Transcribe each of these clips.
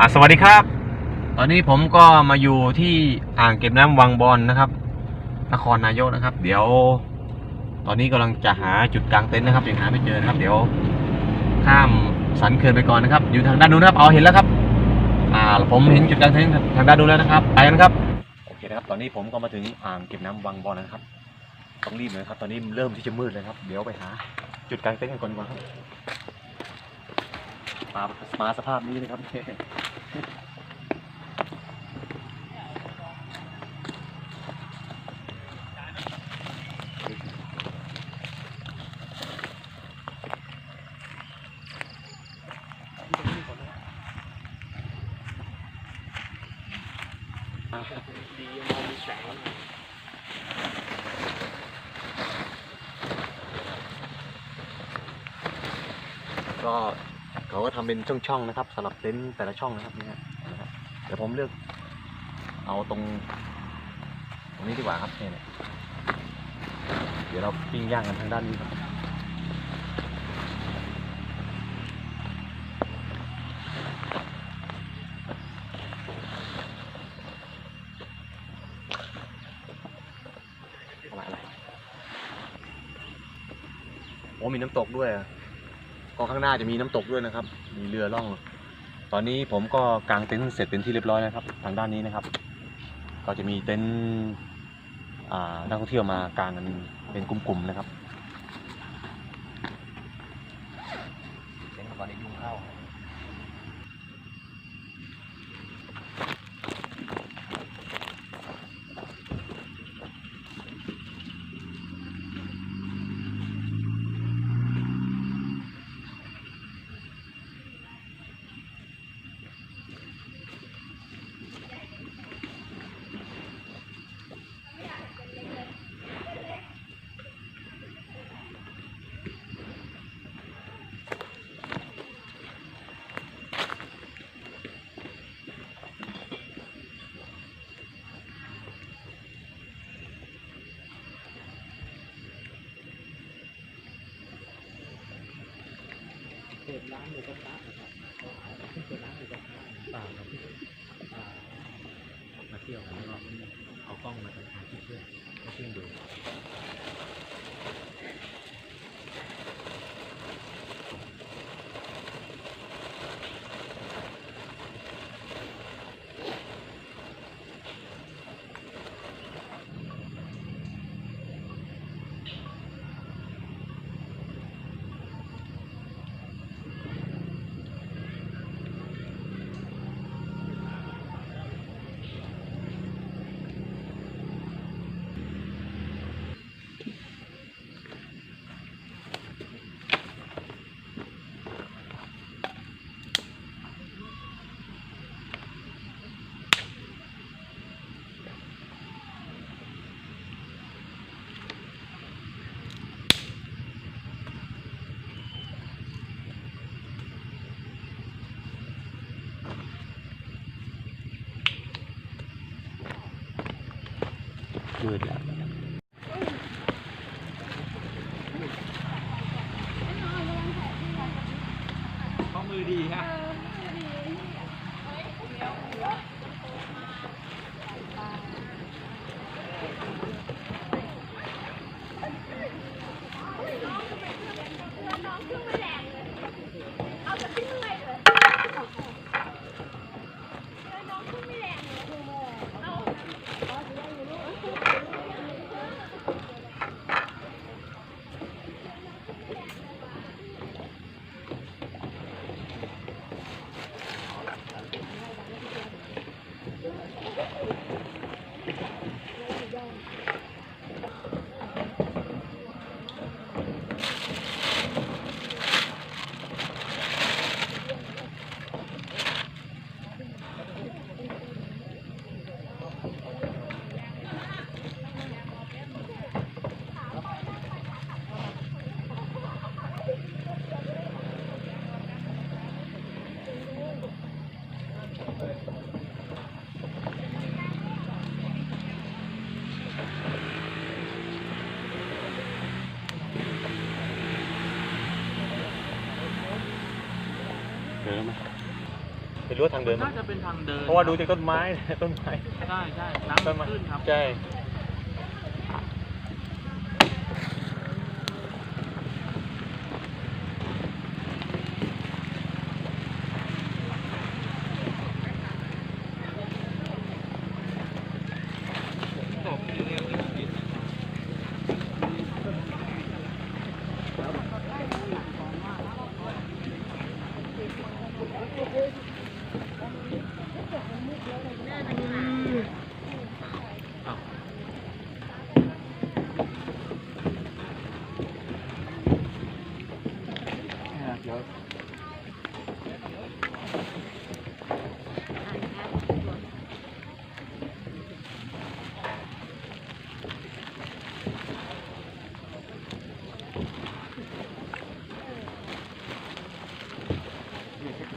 อ่าสวัสดีครับ ตอนนี้ผมก็มาอยู่ที่อ่างเก็บน้ำวังบอลนะครับ นครนายกนะครับ เดี๋ยว ตอนนี้กำลังจะหาจุดกลางเต็นท์นะครับยังหาไม่เจอนะครับ เดี๋ยวข้ามสันเขื่อนไปก่อนนะครับ อยู่ทางด้านนู้นครับเอาเห็นแล้วครับ อ่า ผมเห็นจุดกลางเต็นท์ทางด้านนู้นแล้วนะครับ ไปกันครับโอเคนะครับ ตอนนี้ผมก็มาถึงอ่างเก็บน้ำวังบอลนะครับต้องรีบเลยครับ ตอนนี้เริ่มที่จะมืดเลยครับ เดี๋ยวไปหา จุดกลางเต็นท์กันก่อนดีกว่าครับ มามาสภาพนี้เลยครับก็เขาก็ ทำเป็นช่องๆนะครับสำหรับเต็นท์แต่ละช่องนะครับนี่นะครับเดี๋ยวผมเลือก เอาตรง ตรงนี้ดีกว่าครับเนี่ยเดี๋ยวเราปิ้งย่างกันทางด้านนี้ครับอะไรอะไรโอ้มีน้ำตกด้วยอะก็ข้างหน้าจะมีน้ำตกด้วยนะครับ มีเรือล่อง ตอนนี้ผมก็กางเต็นท์เสร็จเป็นที่เรียบร้อยแล้วครับ ทางด้านนี้นะครับ ก็จะมีเต็นท์นักท่องเที่ยวมากางกันเป็นกลุ่มๆนะครับเต็นท์ก่อนในยุงเข้า เปิ ดร้านหมูกระทะนะครับเปิดร้านหมูกระทะเปล่าครับมาเที่ยวกันรอบนี้เอากล้องมาถ่ายคลิปเพื่อนเพื่อนดู มืดแล้วข้อมือดีฮะ รือว่าทางเดิน น่าจะเป็นทางเดินเพราะว่าดูจากต้นไม้ ต้นไม้ ใช่ใช่น้ำต้มันนไม้ขึ้นครับ ใช่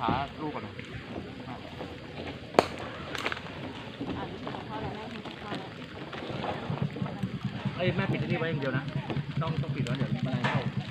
ขาลูกก่อน เอ้ยแม่ปิดที่ นี่ไว้อย่างเดียวนะ ต้องต้องปิดแล้วเดี๋ยวมลงเข้า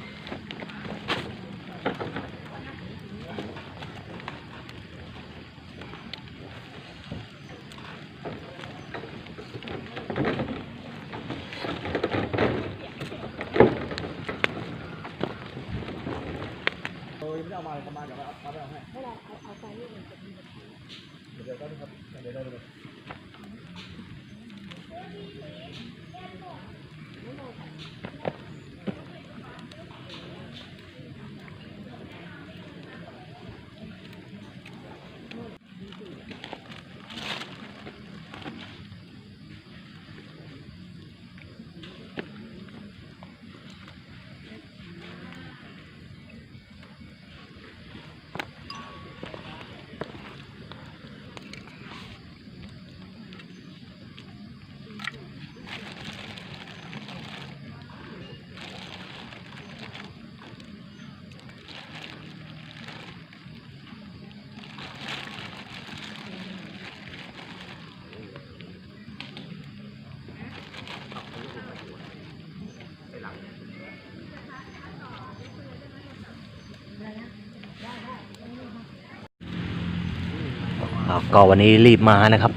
ก็วันนี้รีบมานะครับ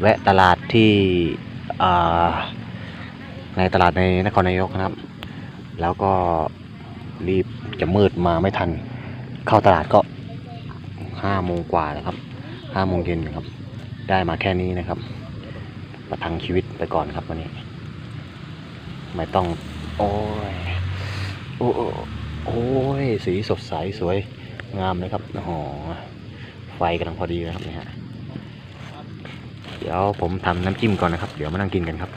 แวะตลาดที่ในตลาดในนครนายกนะครับ แล้วก็รีบจะมืดมาไม่ทัน เข้าตลาดก็ห้าโมงกว่าแล้วครับห้าโมงเย็นครับ ได้มาแค่นี้นะครับ ประทังชีวิตไปก่อนครับวันนี้ ไม่ต้อง โอ้ยโอ้โอ้ยสีสดใสสวยงามเลยครับโอ้ ไฟกำลังพอดีนะครับเนี่ยฮะเดี๋ยวผมทำน้ำจิ้มก่อนนะครับ เดี๋ยวมานั่งกินกันครับ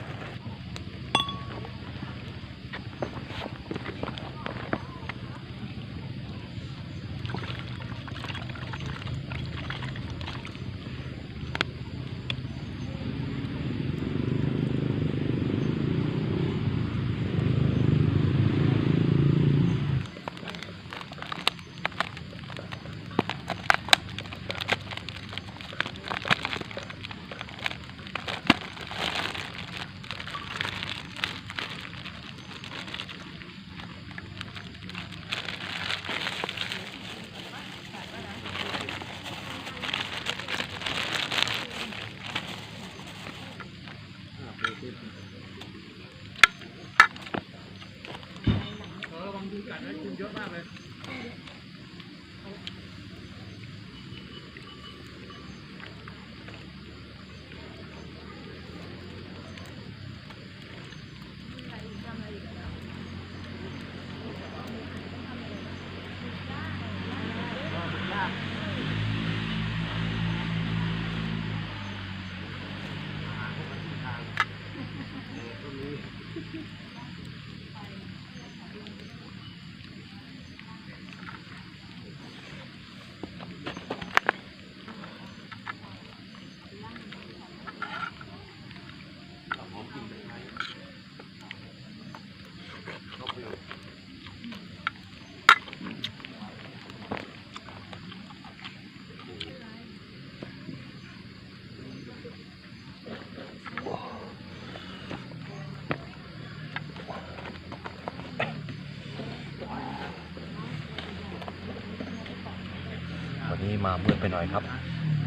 มามืดไปหน่อยครับ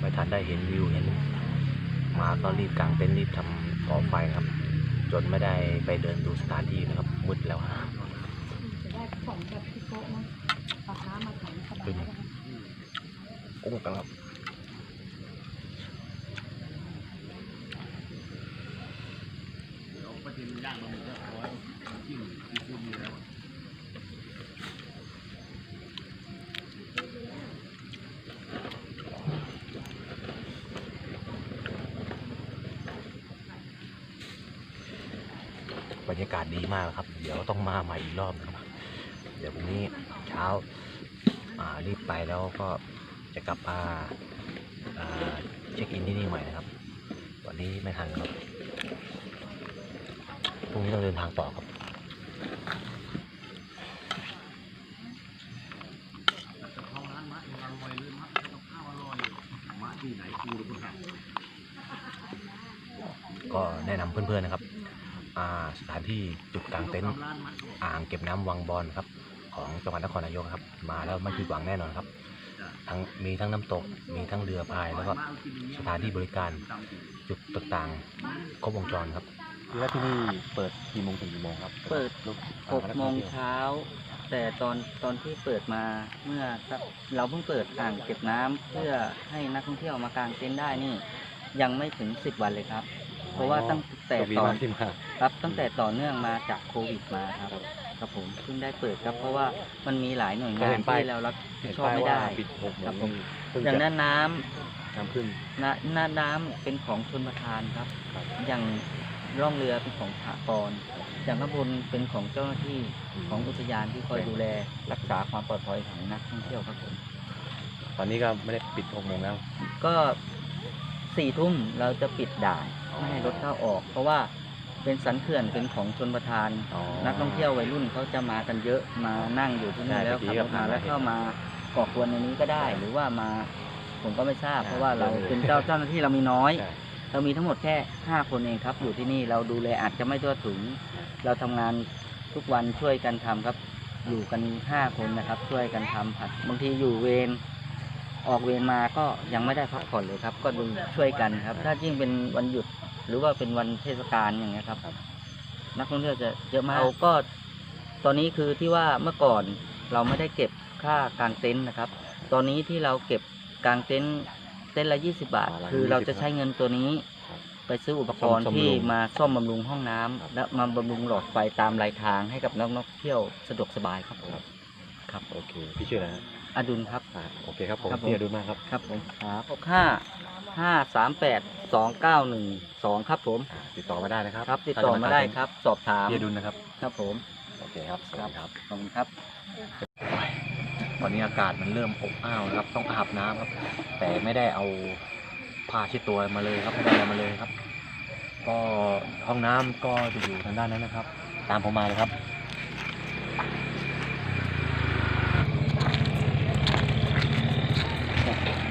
ไม่ทันได้เห็นวิวเห็นมาก็รีบกางเต็นท์รีบทำก่อไฟครับ จนไม่ได้ไปเดินดูสถานที่นะครับมืดแล้วจะได้ของแบบที่โต๊ะนะปลาค้ามาขายสบายนะคะกุ้งกันครับากาศดีมากครับ เดี๋ยวต้องมาใหม่อีกรอบนะครับ เดี๋ยวพรุ่งนี้เช้าอ่ารีบไปแล้วก็จะกลับมาอ่าเช็คอินที่นี่ใหม่นะครับ วันนี้ไม่ทันครับพรุ่งนี้ต้องเดินทางต่อครับก็แนะนำเพื่อนๆนะครับ สถานที่จุดกลางเต็นท์อ่างเก็บน้ำวังบอลครับ ของจังหวัดนครนายกครับ มาแล้วไม่ผิดหวังแน่นอนครับทั้งมีทั้งน้ำตก มีทั้งเรือพายแล้วก็สถานที่บริการจุดต่างๆครบวงจรครับแล้วที่นี่เปิดกี่โมงถึงกี่โมงครับ เปิดลูกหกโมงเช้า แต่ตอนตอนที่เปิดมาเมื่อสักเราเพิ่งเปิดอ่างเก็บน้ำเพื่อให้นักท่องเที่ยวมากางเต็นท์ได้นี่ ยังไม่ถึงสิบวันเลยครับ เพราะว่าตั้งแต่โชคดีตอมานกที่มา ครับตั้งแต่ต่อเนื่องมาจากโควิดมาครับครับผมเพิ่งได้เปิดครับเพราะว่ามันมีหลายหน่วยงานที่เรารับผิดชอบไม่ได้ปิดหกโมครับงผมเพิ่งอย่างจะนั้นน้ำ น้ำขึ้น น้ำน้ำน้ำเป็นของชนประทานครับอย่างร่องเรือเป็นของสหกรณ์อย่างข้างบนเป็นของเจ้าหน้าที่ของอุทยานที่คอยดูแลรักษาความปลอดภัยของนักท่องเที่ยวครับผม ตอนนี้ก็ไม่ได้ปิดหกโมงแล้วก็สี่ทุ่มเราจะปิดด่าน ไม่ให้รถเข้าออก เพราะว่าเป็นสันเขื่อนเป็นของชนประทาน อ๋อ นักท่องเที่ยววัยรุ่นเขาจะมากันเยอะมานั่งอยู่ที่นี่ใช่แล้วเมื่อกี้ขับรถก็ผ่ามานแล้วมาเห็นเข้ามาก่อกวนในนี้ก็ได้ หรือว่ามาผมก็ไม่ทราบเพราะว่าเราเป็นเจ้าเจ้าหน้าที่เรามีน้อย ใช่ เรามีทั้งหมดแค่ 5 คนเองครับ อยู่ที่นี่เราดูแลอาจจะไม่ทั่วถึง เราทำงานทุกวันช่วยกันทำครับ อยู่กัน 5 คนนะครับ ช่วยกันทำผัดบางทีอยู่เวรออกเวรมาก็ยังไม่ได้พักผ่อนเลยครับ ก็ดูช่วยกันครับ ถ้ายิ่งเป็นวันหยุด หรือว่าเป็นวันเทศกาลอย่างเงี้ยครับ นักท่องเที่ยวจะเยอะมากเราก็ ตอนนี้คือที่ว่าเมื่อก่อนเราไม่ได้เก็บค่ากางเต็นท์นะครับ ตอนนี้ที่เราเก็บกางเต็นท์เต็นท์ละ20บาทอ๋อละคือเรา20จะใช้เงินตัวนี้ครับไปซื้ออุปกรณ์ซ่อมที่บำรุงมาซ่อมบำรุงห้องน้ำครับและมาบำรุงหลอดไฟตามรายทางให้กับนักท่องเที่ยวสะดวกสบายครับผมครับครับโอเคพี่ชื่ออะไรฮะอดุลครับ อ่าโอเคครับผมครับผม พี่อดุลมากครับ ครับผมครับหกห้า ห้าสามแปดสองเก้าหนึ่งสองครับผมอ่าติดต่อมาได้นะครับครับติดต่อมาได้ครับ สอบถามพี่อดุลนะครับ ครับผม โอเคครับสวัสดีครับ ขอบคุณครับ ตอนนี้อากาศมันเริ่มอบอ้าวนะครับ ต้องอาบน้ำครับ แต่ไม่ได้เอาผ้าเช็ดตัวมาเลยครับไม่ได้อะไรมาเลยครับ ก็ห้องน้ำก็จะอยู่ทางด้านนั้นนะครับ ตามผมมาเลยครับ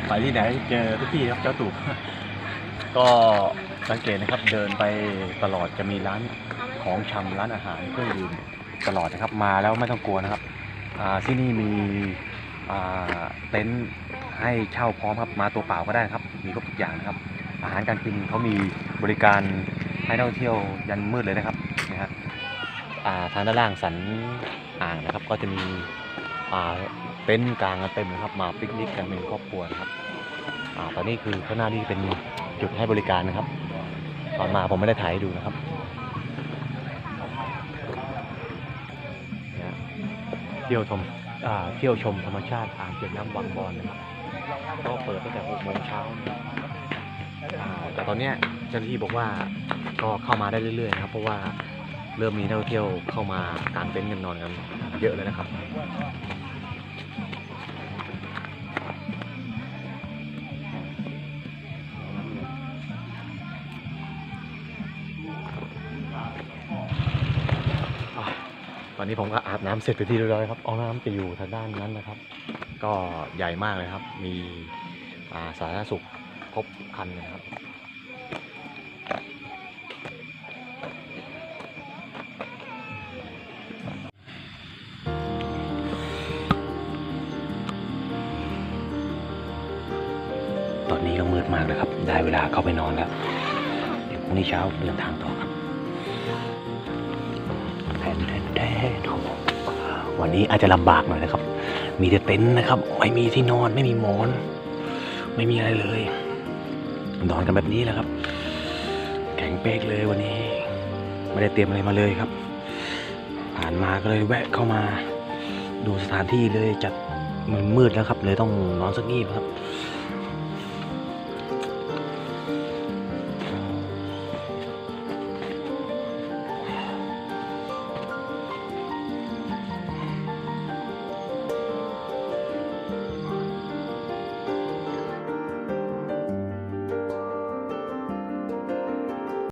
ไปที่ไหนเจอทุกที่ครับเจ้าตูบก็สังเกตนะครับเดินไปตลอดจะมีร้านของชำร้านอาหารเครื่องดื่มตลอดนะครับมาแล้วไม่ต้องกลัวนะครับที่นี่มีเต็นท์ให้เช่าพร้อมครับมาตัวเปล่าก็ได้ครับ มีครบทุกอย่างนะครับ อาหารการกินเขามีบริการให้นักท่องเที่ยวยันมืดเลยนะครับนะฮะทางด้านล่างสันอ่างนะครับ ก็จะมี ต็นท์กลางกันเต็มเลยครับ มาปิกนิกกันเป็นครอบครัวนะครับ อ่า ตอนนี้คือข้างหน้านี่เป็นจุดให้บริการนะครับ ตอนมาผมไม่ได้ถ่ายให้ดูนะครับเที่ยวชมอ่าเที่ยวชมธรรมชาติอ่างเก็บน้ำวังบอลนะครับ ก็เปิดตั้งแต่6โมงเช้านะครับอ่าแต่ตอนเนี้ยเจ้าหน้าที่บอกว่าก็เข้ามาได้เรื่อยๆนะครับ เพราะว่าเริ่มมีนักท่องเที่ยวเข้ามากางเต็นท์กันนอนกันเยอะเลยนะครับ นี้ผมก็อาบน้ำเสร็จไปที่เรียบร้อยครับห้องน้ำจะอยู่ทางด้านนั้นนะครับ ก็ใหญ่มากเลยครับ มีาสาธารณสุขครบครันนะครับคากเลยครับ ได้เวลาเข้าไปนอนแล้ว เดี๋ยวพรุ่งนี้เช้าเดินทางต่อ วันนี้อาจจะลำบากหน่อยนะครับ มีแต่เต็นท์นะครับ ไม่มีที่นอนไม่มีหมอน ไม่มีอะไรเลย นอนกันแบบนี้แหละครับ แข็งเป๊กเลยวันนี้ ไม่ได้เตรียมอะไรมาเลยครับ ผ่านมาก็เลยแวะเข้ามา ดูสถานที่เลยจัดมันมืดแล้วครับ เลยต้องนอนสักงีบครับ